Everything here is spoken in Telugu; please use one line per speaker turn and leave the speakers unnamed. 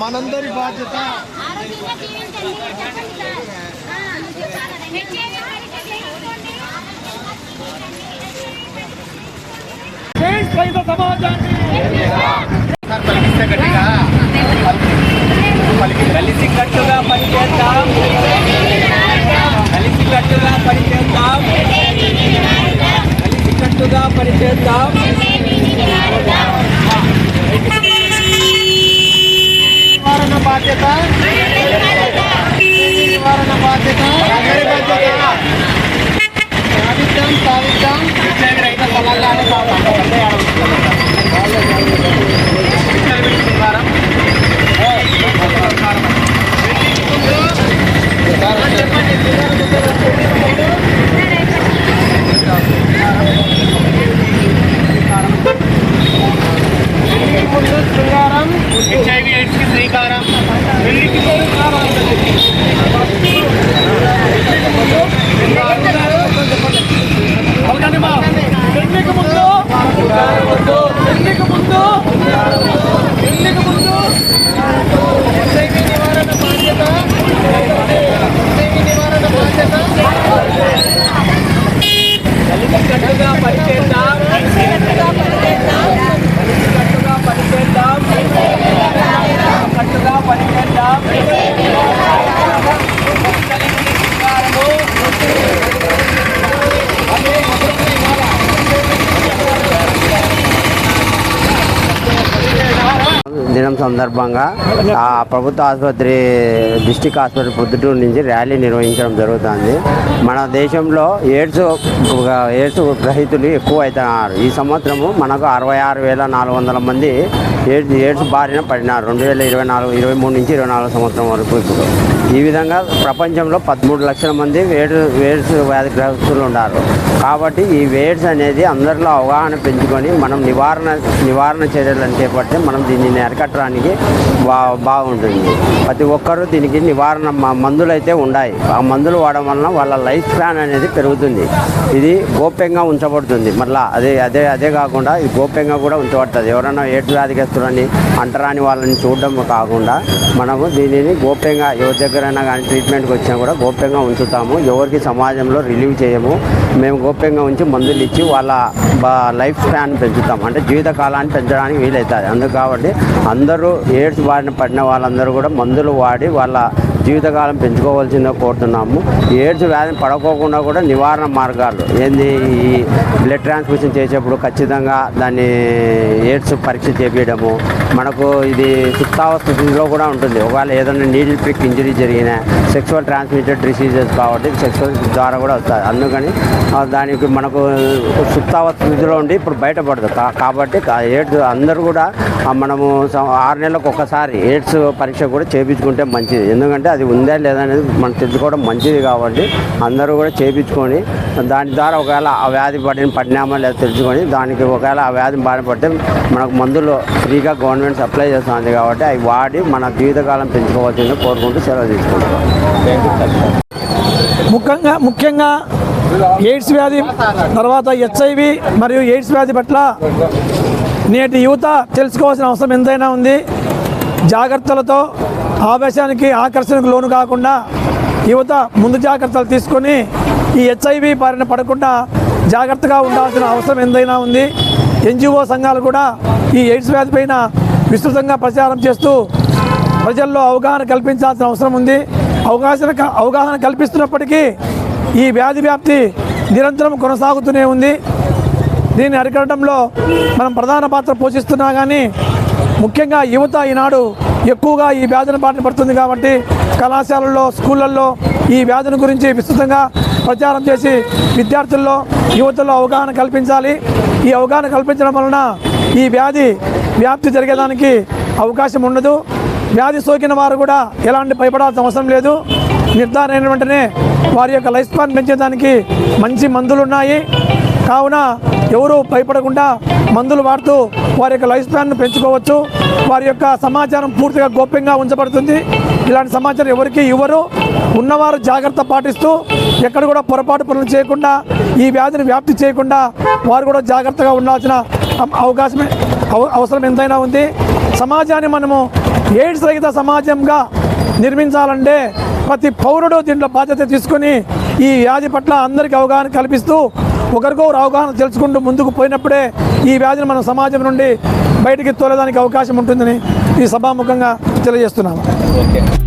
మనందరి బాధ్యత.
సమాజాన్ని కట్టుగా పనిచేద్దాం కలిసి కట్టుగా పనిచేద్దాం
నివారణ బాధ్యత
సందర్భంగా ఆ ప్రభుత్వ ఆసుపత్రి డిస్టిక్ హాస్పిటల్ పొద్దుటూరు నుంచి ర్యాలీ నిర్వహించడం జరుగుతుంది. మన దేశంలో ఎయిడ్స్ ఎయిడ్స్ గ్రహీతులు ఎక్కువ అవుతున్నారు ఈ సంవత్సరము మనకు అరవై ఆరు వేల నాలుగు వందల మంది ఎయిడ్స్ ఎయిడ్స్ బారిన పడినారు. రెండు వేల ఇరవై నాలుగు ఇరవై మూడు నుంచి ఇరవై నాలుగు సంవత్సరం వరకు ఇప్పుడు. ఈ విధంగా ప్రపంచంలో పదమూడు లక్షల మంది వేడు వ్యాధి వ్యాధిగ్రస్తులు ఉన్నారు. కాబట్టి ఈ వేడ్స్ అనేది అందరిలో అవగాహన పెంచుకొని మనం నివారణ నివారణ చర్యలను చేపడితే మనం దీన్ని అరికట్టడానికి బా బాగుంటుంది. ప్రతి ఒక్కరూ దీనికి నివారణ మందులు అయితే ఉన్నాయి ఆ మందులు వాడడం వలన వాళ్ళ లైఫ్ స్పాన్ అనేది పెరుగుతుంది. ఇది గోప్యంగా ఉంచబడుతుంది. మళ్ళీ అదే అదే అదే కాకుండా ఇది గోప్యంగా కూడా ఉంచబడుతుంది. ఎవరైనా ఏటు వ్యాధిగస్తులని అంటరాని వాళ్ళని చూడడం కాకుండా మనము దీనిని గోప్యంగా ఎవరి దగ్గరైనా కానీ ట్రీట్మెంట్కి వచ్చినా కూడా గోప్యంగా ఉంచుతాము. ఎవరికి సమాజంలో రిలీవ్ చేయము. మేము గోప్యంగా ఉంచి మందులు ఇచ్చి వాళ్ళ లైఫ్ స్పాన్ పెంచుతాం అంటే జీవితకాలాన్ని పెంచడానికి వీలవుతుంది అందుకు కాబట్టి అందరూ ఎయిడ్స్ బారిన పడిన వాళ్ళందరూ కూడా మందులు వాడి వాళ్ళ జీవితకాలం పెంచుకోవాల్సిందిగా కోరుతున్నాము. ఎయిడ్స్ వ్యాధిని పడకోకుండా కూడా నివారణ మార్గాలు. ఏంది? ఈ బ్లడ్ ట్రాన్స్మిషన్ చేసేప్పుడు ఖచ్చితంగా దాన్ని ఎయిడ్స్ పరీక్ష చేపించడము మనకు ఇది సుప్తావస్థితిలో కూడా ఉంటుంది. ఒకవేళ ఏదైనా నీడిల్ ప్రిక్ ఇంజరీ జరిగిన సెక్సువల్ ట్రాన్స్మిటెడ్ డిసీజెస్ కాబట్టి సెక్సువల్ ద్వారా కూడా వస్తుంది అందుకని దానికి మనకు సుప్తావస్థితిలో ఉండి ఇప్పుడు బయటపడదు. కా- కాబట్టి ఎయిడ్స్ అందరూ కూడా మనము ఆరు నెలలకు ఒకసారి ఎయిడ్స్ పరీక్ష కూడా చేయించుకుంటే మంచిది. ఎందుకంటే అది ఉందా లేదా అనేది మనం తెలుసుకోవడం మంచిది కాబట్టి అందరూ కూడా చేయించుకొని దాని ద్వారా ఒకవేళ ఆ వ్యాధి పడిన పడినామా లేదా తెలుసుకొని దానికి ఒకవేళ ఆ వ్యాధి బాధపడితే మనకు మందులు ఫ్రీగా గవర్నమెంట్ సప్లై చేస్తుంది కాబట్టి అవి వాడి మన జీవితకాలం పెంచుకోవాల్సింది కోరుకుంటూ సెలవు తీసుకుంటాం
ముఖ్యంగా ముఖ్యంగా ఎయిడ్స్ వ్యాధి తర్వాత హెచ్ఐవి మరియు ఎయిడ్స్ వ్యాధి పట్ల నేటి యువత తెలుసుకోవాల్సిన అవసరం ఎంతైనా ఉంది. జాగ్రత్తలతో ఆవేశానికి ఆకర్షణకు లోను కాకుండా యువత ముందు జాగ్రత్తలు తీసుకొని ఈ హెచ్ఐవి బారిన పడకుండా జాగ్రత్తగా ఉండాల్సిన అవసరం ఎంతైనా ఉంది. ఎన్జిఓ సంఘాలు కూడా ఈ ఎయిడ్స్ వ్యాధి పైన విస్తృతంగా ప్రచారం చేస్తూ ప్రజల్లో అవగాహన కల్పించాల్సిన అవసరం ఉంది. అవగాహన అవగాహన కల్పిస్తున్నప్పటికీ ఈ వ్యాధి వ్యాప్తి నిరంతరం కొనసాగుతూనే ఉంది. దీన్ని అరికట్టడంలో మనం ప్రధాన పాత్ర పోషిస్తున్నా కానీ ముఖ్యంగా యువత ఈనాడు ఎక్కువగా ఈ వ్యాధిని బారిన పడుతుంది కాబట్టి కళాశాలల్లో స్కూళ్ళల్లో ఈ వ్యాధిని గురించి విస్తృతంగా ప్రచారం చేసి విద్యార్థుల్లో యువతలో అవగాహన కల్పించాలి. ఈ అవగాహన కల్పించడం వలన ఈ వ్యాధి వ్యాప్తి జరిగేదానికి అవకాశం ఉండదు. వ్యాధి సోకిన వారు కూడా ఎలాంటి భయపడాల్సిన అవసరం లేదు. నిర్ధారణ అయిన వెంటనే వారి యొక్క లైఫ్ స్పాన్ పెంచేదానికి మంచి మందులు ఉన్నాయి కావున ఎవరూ భయపడకుండా మందులు వాడుతూ వారి యొక్క లైఫ్ స్పాన్ను పెంచుకోవచ్చు. వారి యొక్క సమాచారం పూర్తిగా గోప్యంగా ఉంచబడుతుంది. ఇలాంటి సమాచారం ఎవరికి ఇవ్వరు. ఉన్నవారు జాగ్రత్త పాటిస్తూ ఎక్కడ కూడా పొరపాటు పనులు చేయకుండా ఈ వ్యాధిని వ్యాప్తి చేయకుండా వారు కూడా జాగ్రత్తగా ఉండాల్సిన అవకాశమే అవ- అవసరం ఎంతైనా ఉంది. సమాజాన్ని మనము ఎయిడ్స్ రహిత సమాజంగా నిర్మించాలంటే ప్రతి పౌరుడు దీంట్లో బాధ్యత తీసుకొని ఈ వ్యాధి పట్ల అందరికీ అవగాహన కల్పిస్తూ ఒకరికొకరు అవగాహన తెలుసుకుంటూ ముందుకు పోయినప్పుడే ఈ వ్యాధిని మనం సమాజం నుండి బయటికి తోలేదానికి అవకాశం ఉంటుందని ఈ సభాముఖంగా తెలియజేస్తున్నాము.
ఓకే.